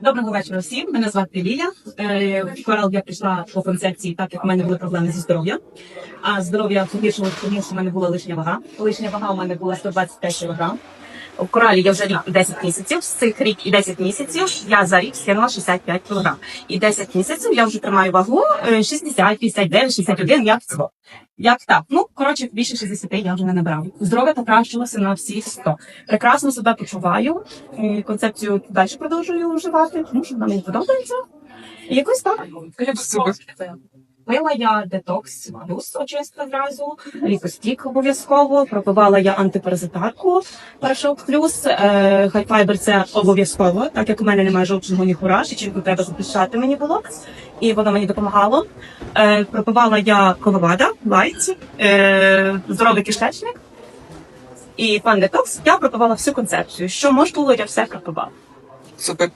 Доброго вечора всім. Мене звати Лілія. Е, В Корал я прийшла по концепції, так як у мене були проблеми зі здоров'ям. А здоров'я погіршило, тому що в мене була лишня вага. Лишня вага у мене була 125 кг. В коралі я вже рік і 10 місяців. З цих рік і 10 місяців я за рік скинула 65 кг. І 10 місяців я вже тримаю вагу е, 60, 59, 61, як цього. Як так? Ну, коротше, більше 60 я вже не набрала. Здоров'я покращилося на всі 100. Прекрасно себе почуваю. Концепцію далі продовжую вживати, тому що вона мені подобається. І якось так. Супер. Пила я детокс плюс очистка зразу, лікостік обов'язково, пропивала я антипаразитарку порошок плюс, е, хайфайбер це обов'язково, так як у мене немає жовчного ніхура, чим треба захищати мені було, і воно мені допомагало. Е, пропивала я коловада, лайт, е, здоровий кишечник і пан детокс. Я пропивала всю концепцію. Що можна було, я все пропивала. Супер.